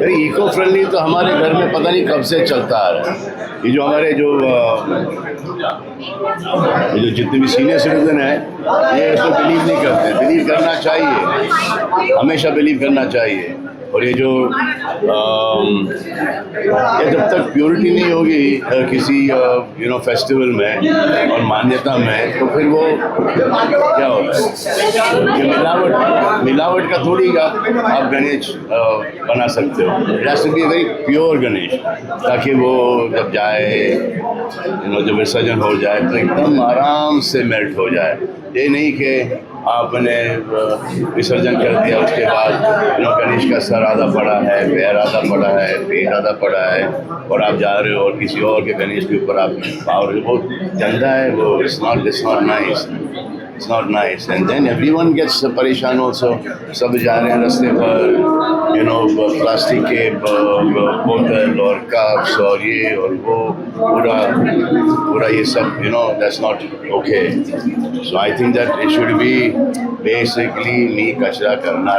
ارے eco friendly تو ہمارے گھر میں پتہ نہیں کب سے چلتا آ رہا ہے۔ یہ جو ہمارے جو جو جتنے بھی سینئر سٹیزن ہیں، یہ اس کو بلیو نہیں کرتے۔ بلیو کرنا چاہیے۔ ہمیشہ بلیو کرنا چاہیے۔ اور یہ جو یہ جب تک پیورٹی نہیں ہوگی کسی یو نو فیسٹیول میں اور مانیتا میں، تو پھر وہ کیا ہوگا؟ ملاوٹ ملاوٹ کا تھوڑی گا آپ گنیش بنا سکتے ہو۔ ریسیپی ویری پیور گنیش، تاکہ وہ جب جائے جب وسرجن ہو جائے، تو ایک دم آرام سے میلٹ ہو جائے۔ یہ نہیں کہ آپ نے وسرجن کر دیا، اس کے بعد گنیش کا سر آدھا پڑا ہے، پیر آدھا پڑا ہے پیٹ آدھا پڑا ہے، اور آپ جا رہے ہو اور کسی اور کے گنیش کے اوپر آپ پاور بہت گندہ ہے، وہ small small nice it's not nice and then every one gets پریشان آلسو سب جا رہے ہیں رستے پر یو نو پلاسٹک کے بوتل اور کپس اور یہ اور وہ پورا پورا یہ سب you know that's not okay so I think that it should be basically می کچرا کرنا